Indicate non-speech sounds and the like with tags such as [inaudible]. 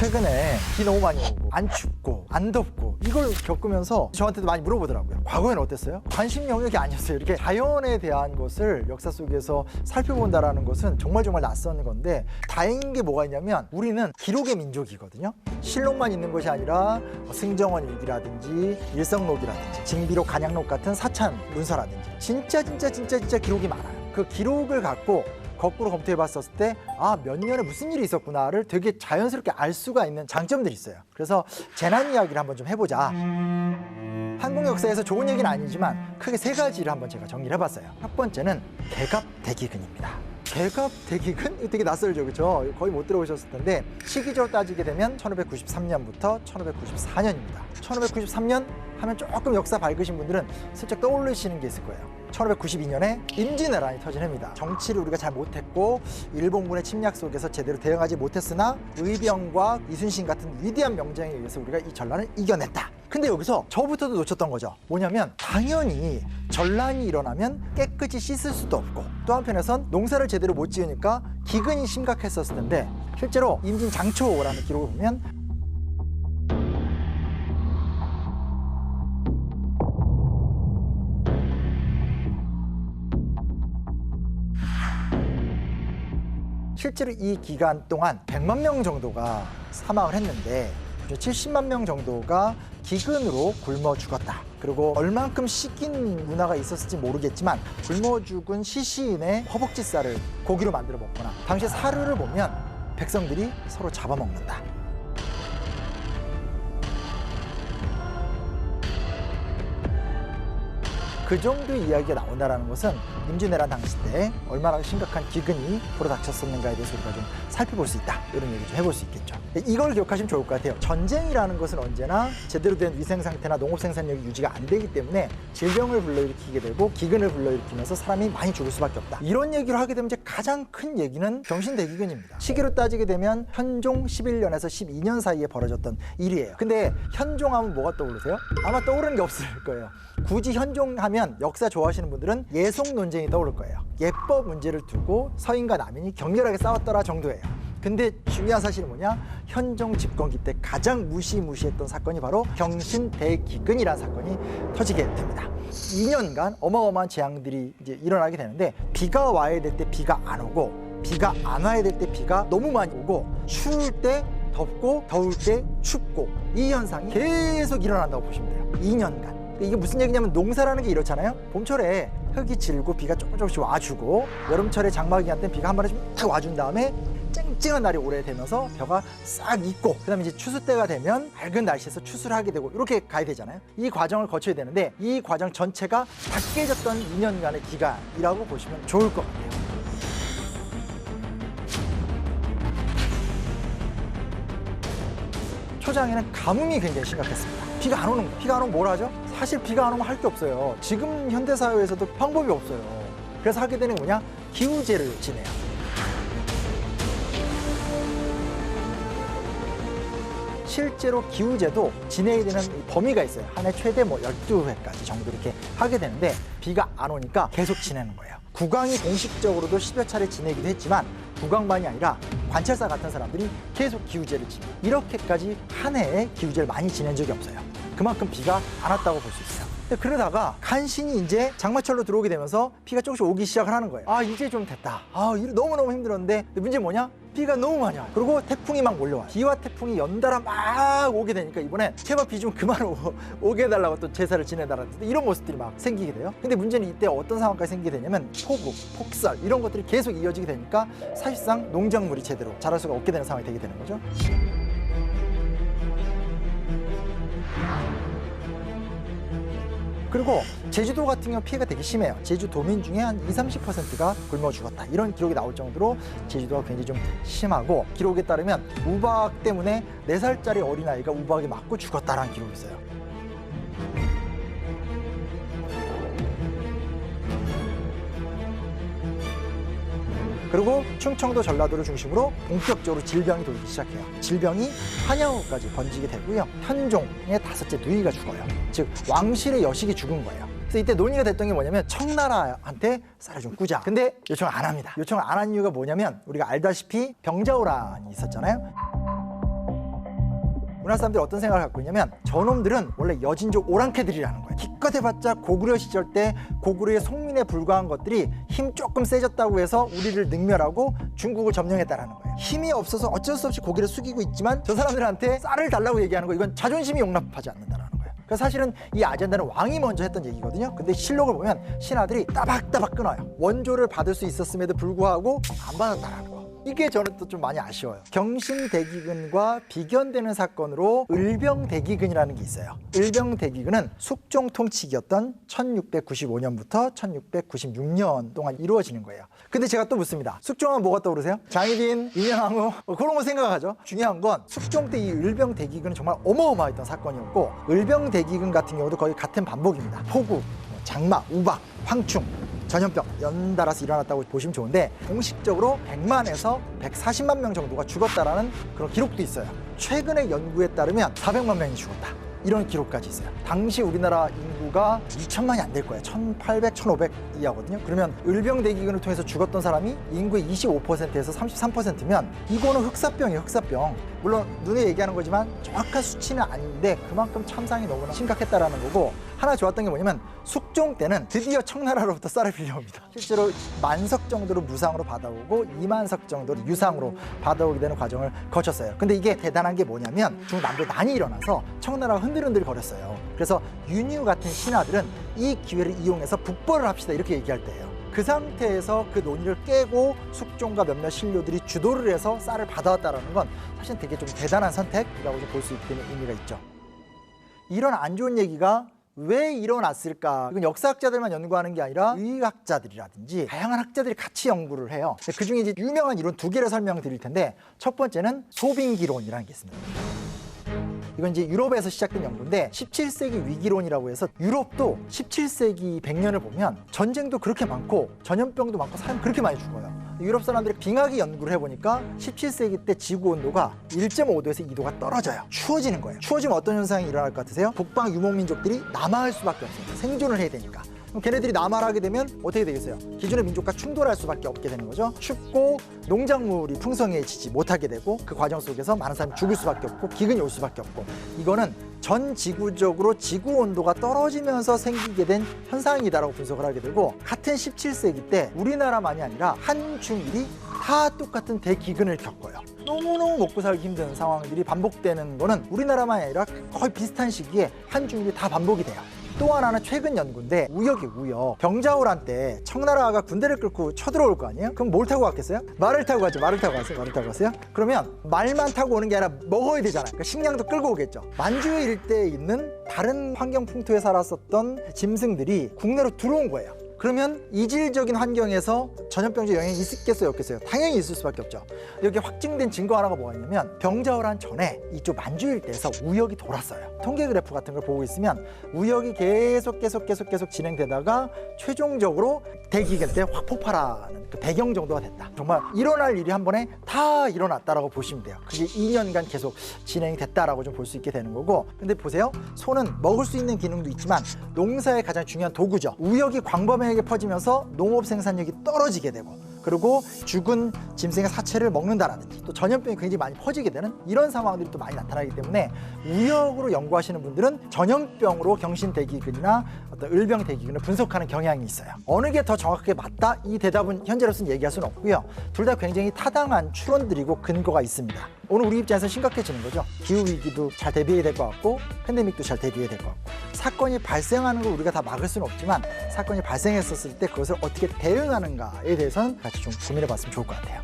최근에 비 너무 많이 오고 안 춥고 안 덥고 이걸 겪으면서 저한테도 많이 물어보더라고요. 과거에는 어땠어요? 관심 영역이 아니었어요. 이렇게 자연에 대한 것을 역사 속에서 살펴본다라는 것은 정말 정말 낯선 건데 다행인 게 뭐가 있냐면 우리는 기록의 민족이거든요. 실록만 있는 것이 아니라 뭐 승정원 일기라든지 일성록이라든지 징비록 간양록 같은 사찬 문서라든지 진짜 진짜 진짜 진짜 기록이 많아요. 그 기록을 갖고 거꾸로 검토해 봤었을 때, 아, 몇 년에 무슨 일이 있었구나를 되게 자연스럽게 알 수가 있는 장점들이 있어요. 그래서 재난 이야기를 한번 좀 해보자. 한국 역사에서 좋은 얘기는 아니지만 크게 세 가지를 한번 제가 정리를 해봤어요. 첫 번째는 개갑 대기근입니다. 개갑대기근? 이거 되게 낯설죠, 그렇죠? 거의 못 들어보셨을 텐데 시기적으로 따지게 되면 1593년부터 1594년입니다. 1593년 하면 조금 역사 밝으신 분들은 슬쩍 떠올리시는 게 있을 거예요. 1592년에 임진왜란이 터진 해입니다. 정치를 우리가 잘 못했고 일본군의 침략 속에서 제대로 대응하지 못했으나 의병과 이순신 같은 위대한 명장에 의해서 우리가 이 전란을 이겨냈다. 근데 여기서 저부터도 놓쳤던 거죠. 뭐냐면 당연히 전란이 일어나면 깨끗이 씻을 수도 없고 또 한편에선 농사를 제대로 못 지으니까 기근이 심각했었을 텐데 실제로 임진 장초라는 기록을 보면 실제로 이 기간 동안 100만 명 정도가 사망을 했는데 70만 명 정도가 기근으로 굶어 죽었다. 그리고 얼만큼 씻긴 문화가 있었을지 모르겠지만 굶어 죽은 시시인의 허벅지 살을 고기로 만들어 먹거나 당시 사료를 보면 백성들이 서로 잡아먹는다. 그 정도의 이야기가 나온다는 것은 임진왜란 당시 때 얼마나 심각한 기근이 불어닥쳤었는가에 대해서 우리가 좀 살펴볼 수 있다. 이런 얘기 좀 해볼 수 있겠죠. 이걸 기억하시면 좋을 것 같아요. 전쟁이라는 것은 언제나 제대로 된 위생 상태나 농업 생산력이 유지가 안 되기 때문에 질병을 불러일으키게 되고 기근을 불러일으키면서 사람이 많이 죽을 수밖에 없다. 이런 얘기를 하게 되면 이제 가장 큰 얘기는 병신대기근입니다. 시기로 따지게 되면 현종 11년에서 12년 사이에 벌어졌던 일이에요. 근데 현종하면 뭐가 떠오르세요? 아마 떠오르는 게 없을 거예요. 굳이 현종하면 역사 좋아하시는 분들은 예속 논쟁이 떠오를 거예요. 예법 문제를 두고 서인과 남인이 격렬하게 싸웠더라 정도예요. 근데 중요한 사실은 뭐냐? 현종 집권기 때 가장 무시무시했던 사건이 바로 경신 대기근이라는 사건이 터지게 됩니다. 2년간 어마어마한 재앙들이 이제 일어나게 되는데 비가 와야 될 때 비가 안 오고 비가 안 와야 될 때 비가 너무 많이 오고 추울 때 덥고 더울 때 춥고 이 현상이 계속 일어난다고 보시면 돼요. 2년간. 이게 무슨 얘기냐면 농사라는 게 이렇잖아요. 봄철에 흙이 질고 비가 조금 조금씩 와주고 여름철에 장마 기간 때 비가 한 번에 딱 와준 다음에 쨍쨍한 날이 오래되면서 벼가 싹 익고 그다음에 이제 추수 때가 되면 밝은 날씨에서 추수를 하게 되고 이렇게 가야 되잖아요. 이 과정을 거쳐야 되는데 이 과정 전체가 다 깨졌던 2년간의 기간이라고 보시면 좋을 것 같아요. 초장에는 가뭄이 굉장히 심각했습니다. 비가 안 오는 거. 비가 안 오면 뭘 하죠? 사실 비가 안 오면 할 게 없어요. 지금 현대 사회에서도 방법이 없어요. 그래서 하게 되는 게 뭐냐? 기우제를 지내요. 실제로 기우제도 진행이 되는 이 범위가 있어요. 한 해 최대 뭐 12회까지 정도 이렇게 하게 되는데 비가 안 오니까 계속 지내는 거예요. 국왕이 공식적으로도 10여 차례 지내기도 했지만 국왕만이 아니라 관찰사 같은 사람들이 계속 기우제를 지내. 이렇게까지 한 해에 기우제를 많이 지낸 적이 없어요. 그만큼 비가 안 왔다고 볼 수 있어요. 그러다가 간신히 이제 장마철로 들어오게 되면서 비가 조금씩 오기 시작을 하는 거예요. 아 이제 좀 됐다. 아일 너무너무 힘들었는데 문제 뭐냐? 비가 너무 많이 와요. 그리고 태풍이 막 몰려와요. 비와 태풍이 연달아 막 오게 되니까 이번에 제발 비 좀 그만 오, [laughs] 오게 해달라고 또 제사를 지내달라는 이런 모습들이 막 생기게 돼요. 근데 문제는 이때 어떤 상황까지 생기게 되냐면 폭우, 폭설 이런 것들이 계속 이어지게 되니까 사실상 농작물이 제대로 자랄 수가 없게 되는 상황이 되게 되는 거죠. 그리고 제주도 같은 경우 피해가 되게 심해요. 제주 도민 중에 한 20, 30%가 굶어 죽었다. 이런 기록이 나올 정도로 제주도가 굉장히 좀 심하고 기록에 따르면 우박 때문에 4살짜리 어린아이가 우박에 맞고 죽었다라는 기록이 있어요. 그리고 충청도 전라도를 중심으로 본격적으로 질병이 돌기 시작해요. 질병이 한양으로까지 번지게 되고요. 현종의 다섯째 누이가 죽어요. 즉 왕실의 여식이 죽은 거예요. 그래서 이때 논의가 됐던 게 뭐냐면 청나라한테 쌀을 좀 꾸자. 근데 요청을 안 합니다. 요청을 안 한 이유가 뭐냐면 우리가 알다시피 병자호란이 있었잖아요. 우리나라 사람들이 어떤 생각을 갖고 있냐면 저놈들은 원래 여진족 오랑캐들이라는 거예요. 기껏 해봤자 고구려 시절 때 고구려의 송민에 불과한 것들이 힘 조금 세졌다고 해서 우리를 능멸하고 중국을 점령했다라는 거예요. 힘이 없어서 어쩔 수 없이 고개를 숙이고 있지만 저 사람들한테 쌀을 달라고 얘기하는 거 이건 자존심이 용납하지 않는다라는 거예요. 그래서 사실은 이 아젠다는 왕이 먼저 했던 얘기거든요. 근데 실록을 보면 신하들이 따박따박 끊어요. 원조를 받을 수 있었음에도 불구하고 안 받았다라는 거. 이게 저는 또 좀 많이 아쉬워요. 경신대기근과 비견되는 사건으로 을병대기근이라는 게 있어요. 을병대기근은 숙종 통치기였던 1695년부터 1696년 동안 이루어지는 거예요. 근데 제가 또 묻습니다. 숙종하면 뭐가 떠오르세요? 장희빈, 인현왕후 뭐 그런 거 생각하죠. 중요한 건 숙종 때 이 을병대기근은 정말 어마어마했던 사건이었고 을병대기근 같은 경우도 거의 같은 반복입니다. 폭우, 뭐 장마, 우박, 황충, 전염병 연달아서 일어났다고 보시면 좋은데 공식적으로 100만에서 140만 명 정도가 죽었다라는 그런 기록도 있어요. 최근의 연구에 따르면 400만 명이 죽었다. 이런 기록까지 있어요. 당시 우리나라 인구가 2천만이 안 될 거예요. 1,800, 1,500 이하거든요. 그러면 을병 대기근을 통해서 죽었던 사람이 인구의 25%에서 33%면 이거는 흑사병이에요. 흑사병. 물론 눈에 얘기하는 거지만 정확한 수치는 아닌데 그만큼 참상이 너무나 심각했다라는 거고 하나 좋았던 게 뭐냐면 숙종 때는 드디어 청나라로부터 쌀을 빌려옵니다. 실제로 만석 정도로 무상으로 받아오고 2만석 정도로 유상으로 받아오게 되는 과정을 거쳤어요. 근데 이게 대단한 게 뭐냐면 중남부 난이 일어나서 청나라가 흔들흔들 거렸어요. 그래서 윤유 같은 신하들은 이 기회를 이용해서 북벌을 합시다 이렇게 얘기할 때예요. 그 상태에서 그 논의를 깨고 숙종과 몇몇 신료들이 주도를 해서 쌀을 받아왔다는 건 사실 되게 좀 대단한 선택이라고 볼 수 있는 의미가 있죠. 이런 안 좋은 얘기가 왜 일어났을까? 이건 역사학자들만 연구하는 게 아니라 의학자들이라든지 다양한 학자들이 같이 연구를 해요. 그 중에 이제 유명한 이론 두 개를 설명드릴 텐데 첫 번째는 소빙기론이라는 게 있습니다. 이건 이제 유럽에서 시작된 연구인데 17세기 위기론이라고 해서 유럽도 17세기 100년을 보면 전쟁도 그렇게 많고 전염병도 많고 사람 그렇게 많이 죽어요. 유럽 사람들이 빙하기 연구를 해보니까 17세기 때 지구 온도가 1.5도에서 2도가 떨어져요. 추워지는 거예요. 추워지면 어떤 현상이 일어날 것 같으세요? 북방 유목민족들이 남하할 수밖에 없어요. 생존을 해야 되니까. 그럼 걔네들이 남하를 하게 되면 어떻게 되겠어요? 기존의 민족과 충돌할 수밖에 없게 되는 거죠. 춥고 농작물이 풍성해지지 못하게 되고 그 과정 속에서 많은 사람이 죽을 수밖에 없고 기근이 올 수밖에 없고 이거는 전 지구적으로 지구 온도가 떨어지면서 생기게 된 현상이다라고 분석을 하게 되고 같은 17세기 때 우리나라만이 아니라 한중일이 다 똑같은 대기근을 겪어요. 너무너무 먹고 살기 힘든 상황들이 반복되는 거는 우리나라만이 아니라 거의 비슷한 시기에 한중일이 다 반복이 돼요. 또 하나는 최근 연구인데 우역이 우역 병자호란 때 청나라가 군대를 끌고 쳐들어올 거 아니에요? 그럼 뭘 타고 갔겠어요? 말을 타고 가죠 말을 타고 갔어요 말을 타고 갔어요? 그러면 말만 타고 오는 게 아니라 먹어야 되잖아요 그러니까 식량도 끌고 오겠죠 만주 일대에 있는 다른 환경 풍토에 살았었던 짐승들이 국내로 들어온 거예요 그러면 이질적인 환경에서 전염병적 영향이 있겠어요 없겠어요? 당연히 있을 수밖에 없죠. 여기 확증된 증거 하나가 뭐가 있냐면 병자호란 전에 이쪽 만주 일대에서 우역이 돌았어요. 통계 그래프 같은 걸 보고 있으면 우역이 계속 계속 계속 계속 진행되다가 최종적으로 대기근 때확 폭발하는 그 배경 정도가 됐다. 정말 일어날 일이 한 번에 다 일어났다라고 보시면 돼요. 그게 2년간 계속 진행이 됐다라고 좀 볼 수 있게 되는 거고. 근데 보세요. 소는 먹을 수 있는 기능도 있지만 농사의 가장 중요한 도구죠. 우역이 광범위 하게 퍼지면서 농업 생산력이 떨어지게 되고 그리고 죽은 짐승의 사체를 먹는다라든지 또 전염병이 굉장히 많이 퍼지게 되는 이런 상황들이 또 많이 나타나기 때문에 우역으로 연구하시는 분들은 전염병으로 경신 대기근이나 어떤 을병 대기근을 분석하는 경향이 있어요. 어느 게 더 정확하게 맞다? 이 대답은 현재로서는 얘기할 수는 없고요. 둘 다 굉장히 타당한 추론들이고 근거가 있습니다. 오늘 우리 입장에서 심각해지는 거죠. 기후 위기도 잘 대비해야 될 것 같고 팬데믹도 잘 대비해야 될 것 같고 사건이 발생하는 걸 우리가 다 막을 수는 없지만 사건이 발생했었을 때 그것을 어떻게 대응하는가에 대해서는 같이 좀 고민해 봤으면 좋을 것 같아요.